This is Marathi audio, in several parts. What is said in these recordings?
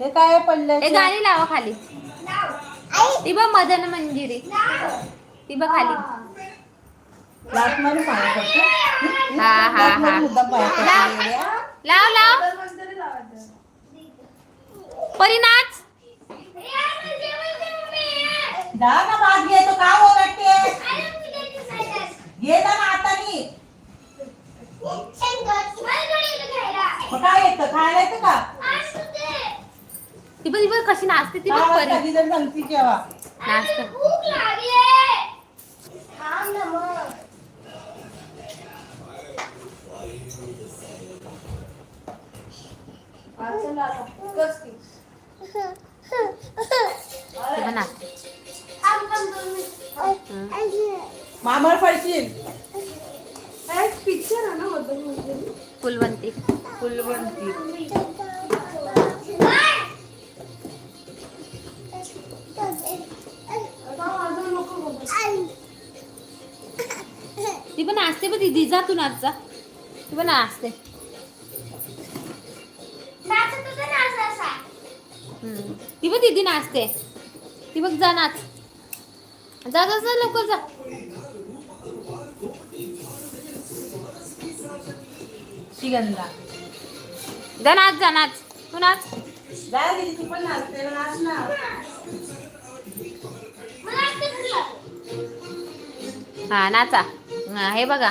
हे काय हे पडलं गाणी लावा खाली. ती बघ मदन मंजिरी. ती बघ खाली. लाट मारून पाया पडतो हा हा. हा मुद्दाम पाया पडतो लाव. लाव परी नाच. जा ना भात घे तो का ओरडते घे जा ना आता नी. मग काय येतं? खायला येतं का? ती बघ ती बघ कशी नाचते. ती काय परी कधी जर सांगती जेव्हा नाचते ती बघ नाचते मामर पडशील पिक्चर आहे ना मधून. फुलवंती. फुलवंती. नाचते बघ दीदी जा. तू नाच जा ती. पण नाचते. ती बघ दीदी नाचते ती. बघ जा नाच जा जा जा लवकर जा. श्रीगंधा. जा नाच जा नाच तू नाच जा दीदी तू पण नाचते ना, नाच ना. हा नाचा. हा हे बघा.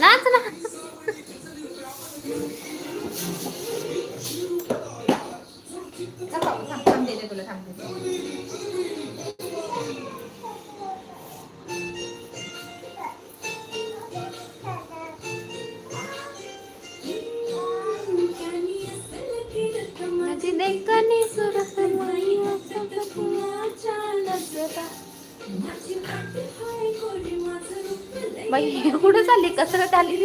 नाच ना थांब, थांब, थांब, देते तुला, थांबते बाई हे कुठं चालली? कसरत आली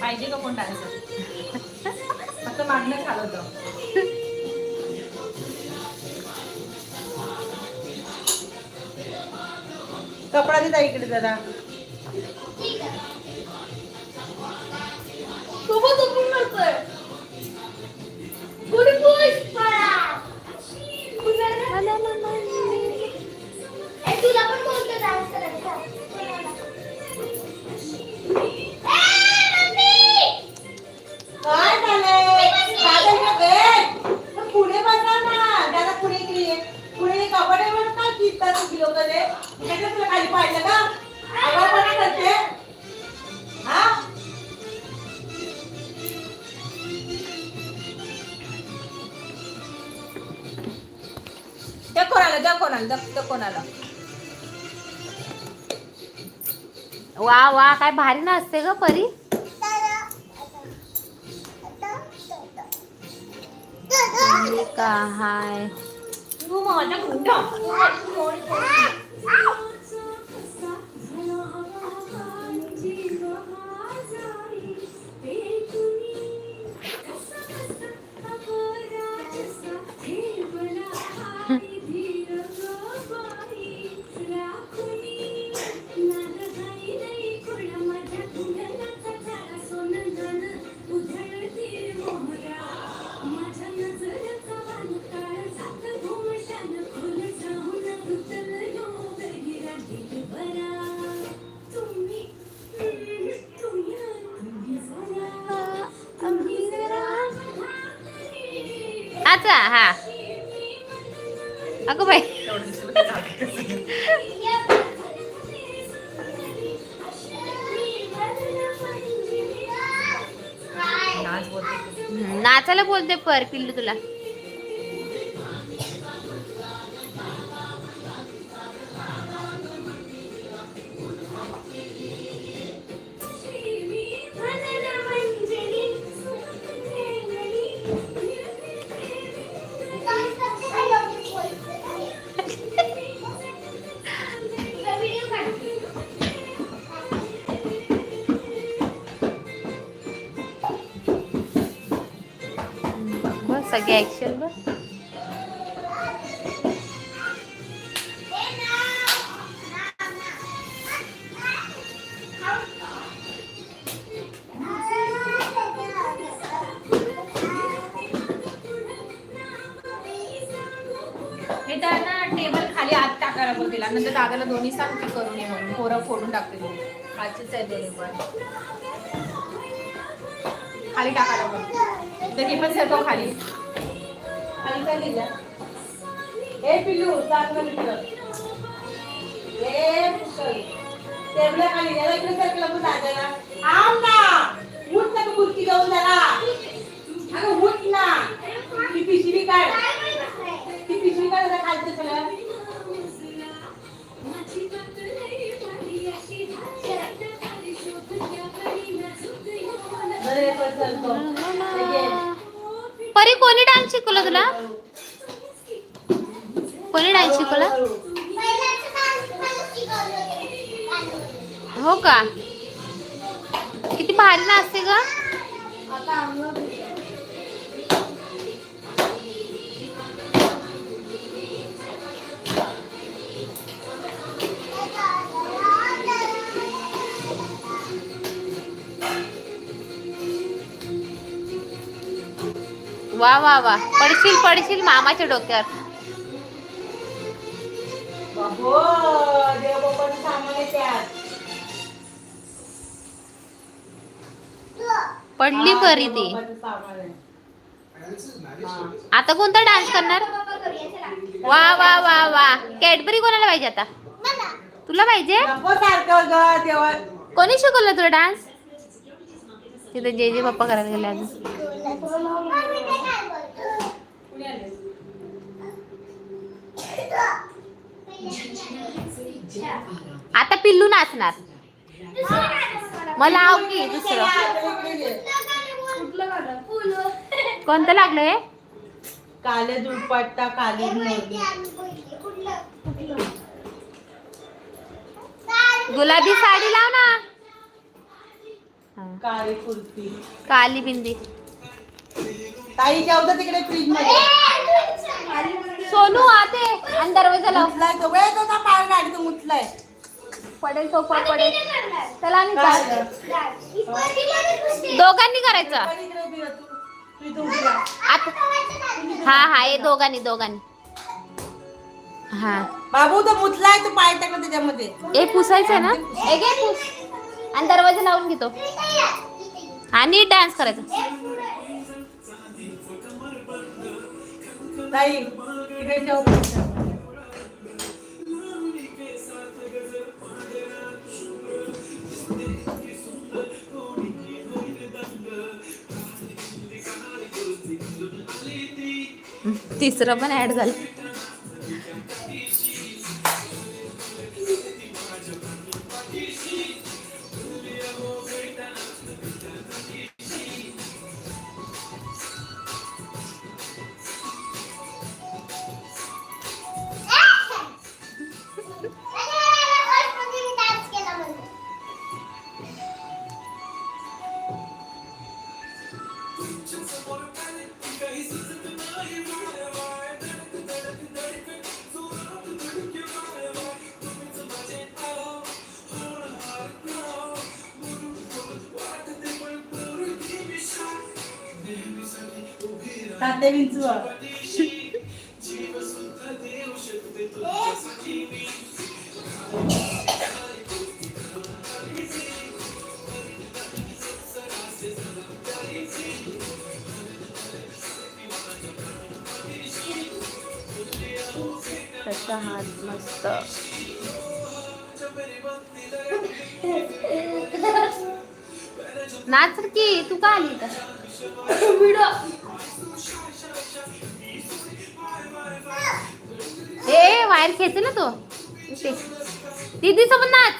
पाहिजे का कोण डान्सर? फक्त मागणं चालवतं कपडा दिला इकडे जरा सोबत त्या कोणाला कोणाला? वा वा काय भारी नाचते ग परी. मी हा. अगं बाई. नाच बोलते. हम्म, नाचायला बोलते पर पिल्लू तुला. सगळे ऍक्शन बघ. हे त्यांना टेबल खाली आत टाकायला बोलतील आणि नंतर दादाला दोन्ही सांगते करून ये म्हणून. पोरं फोडून टाकते आजच आहे दोन्ही पण. खाली टाकायला बोल तर हे पण सर्व खाली खाली काय लिहिलं? ए पिल्लू चांगलं लिहिलं. ए पुष्कळ. टेबला खाली याला इकडे सरकलं पण दादाला. आम ना. उठ ना जाऊन जरा. अगं उठ ना. ती पिशवी काढ. ती पिशवी काढ खालचं सगळं. परी कोणी डान्स शिकवलं तुला? कोणी डान्स शिकवला? हो का? किती भारी नाचते ग. वा वा वा. पडशील पडशील मामाच्या डोक्यावर. पडली हा, परी ती. आता कोणता डान्स करणार? वा वा वा वा. कॅडबरी कोणाला पाहिजे आता? तुला पाहिजे? कोणी शिकवलं तुला डान्स? तिथे जे जे पप्पा करायला गेले अजून आता पिल्लू नाचणार. मला आव की दुसरं. कोणतं लागलं हे काले दुपट्टा काली गुलाबी साडी लाव ना. काळी कुर्ती. काली बिंदी. ताई जेवतं तिकडे फ्रीजमध्ये. सोनू आते आणि दरवाजा लाव. मुतलाय तो. वेळ तो पाय गाडी तो मुतलाय पडेल. सोफा पडेल चला आणि काय? दोघांनी करायचं. पण तू. तू हा हा हे दोघांनी दोघांनी. हा. बाबू तो मुतलाय तो पाय टाकला त्याच्यामध्ये. ए पुसायचं ना? ए घे पुस. आणि दरवाजा लावून घेतो. आणि डान्स करायचा. तिसरं पण ऍड झालं. ताते विंचू त्याचा हात मस्त. नाच की तू का आली इथं? बाहेर खेळते ना तो. दीदी सोबत नाच.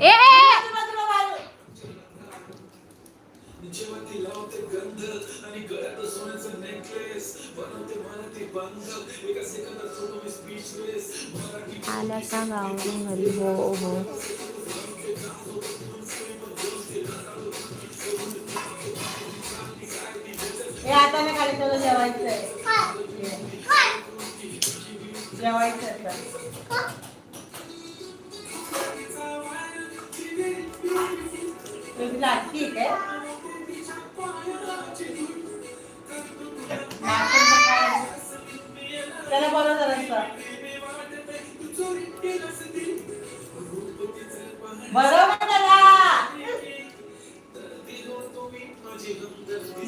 ए, आल्या का गावावरून हो हो. आता मी खाली जेवायचं आहे जेवायचं तुझी लाटकी काय? त्याला बरं जरासं. बरोबर त्याला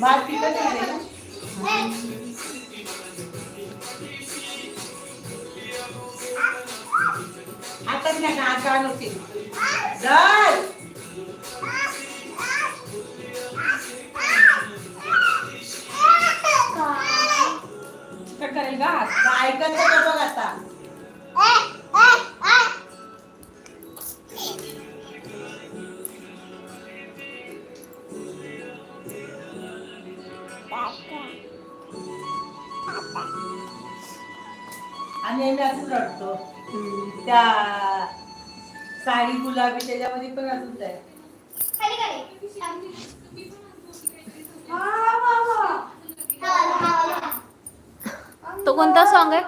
भात तिखट नाही का आता नव्हती चल करेल का? ऐकत तर बघ आता? आणि मी असं रडतो. त्या साडी गुलाबी त्याच्यामध्ये पण असंच आहे खाली खाली हा, तो कोणता सॉन्ग आहे?